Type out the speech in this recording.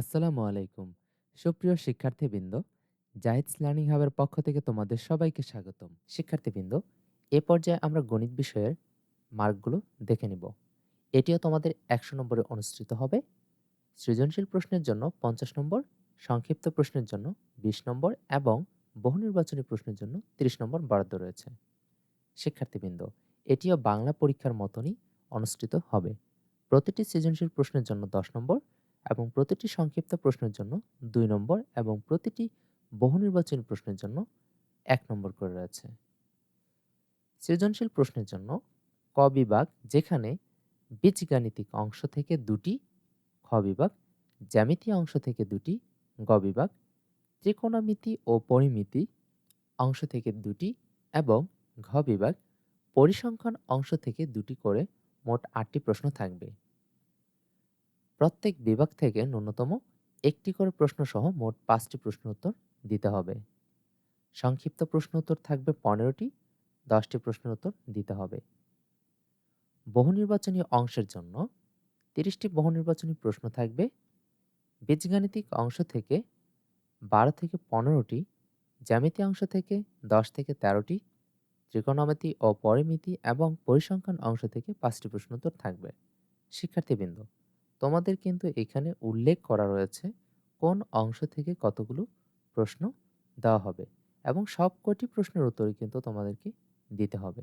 আসসালামু আলাইকুম। সুপ্রিয় শিক্ষার্থীবৃন্দ জাহিদস লার্নিং হাবের পক্ষ থেকে তোমাদের সবাইকে স্বাগতম। শিক্ষার্থীবৃন্দ, এ পর্যায়ে আমরা গণিত বিষয়ের মার্কগুলো দেখে নিব। এটিও তোমাদের একশো নম্বরে অনুষ্ঠিত হবে। সৃজনশীল প্রশ্নের জন্য পঞ্চাশ নম্বর, সংক্ষিপ্ত প্রশ্নের জন্য বিশ নম্বর এবং বহু নির্বাচনী প্রশ্নের জন্য তিরিশ নম্বর বরাদ্দ রয়েছে। শিক্ষার্থীবৃন্দ, এটিও বাংলা পরীক্ষার মতনই অনুষ্ঠিত হবে। প্রতিটি সৃজনশীল প্রশ্নের জন্য দশ নম্বর এবং প্রতিটি সংক্ষিপ্ত প্রশ্নের জন্য দুই নম্বর এবং প্রতিটি বহু নির্বাচনী প্রশ্নের জন্য এক নম্বর করে রয়েছে। সৃজনশীল প্রশ্নের জন্য ক বিভাগ যেখানে বীজগাণিতিক অংশ থেকে দুটি, খ বিভাগ জ্যামিতি অংশ থেকে দুটি, গ বিভাগ ত্রিকোণমিতি ও পরিমিতি অংশ থেকে দুটি এবং ঘ বিভাগ পরিসংখ্যান অংশ থেকে দুটি করে মোট আটটি প্রশ্ন থাকবে। প্রত্যেক বিভাগ থেকে ন্যূনতম একটি করে প্রশ্ন সহ মোট পাঁচটি প্রশ্ন উত্তর দিতে হবে। সংক্ষিপ্ত প্রশ্ন উত্তর থাকবে পনেরোটি, দশটি প্রশ্নের উত্তর দিতে হবে। বহু নির্বাচনী অংশের জন্য তিরিশটি বহু নির্বাচনী প্রশ্ন থাকবে। বীজগাণিতিক অংশ থেকে বারো থেকে পনেরোটি, জ্যামিতি অংশ থেকে দশ থেকে তেরোটি, ত্রিকোণমিতি ও পরিমিতি এবং পরিসংখ্যান অংশ থেকে পাঁচটি প্রশ্ন উত্তর থাকবে। শিক্ষার্থীবৃন্দ তোমাদের কিন্তু এখানে উল্লেখ করা রয়েছে কোন অংশ থেকে কতগুলো প্রশ্ন দেওয়া হবে এবং সবকটি প্রশ্নের উত্তরই কিন্তু তোমাদেরকে দিতে হবে।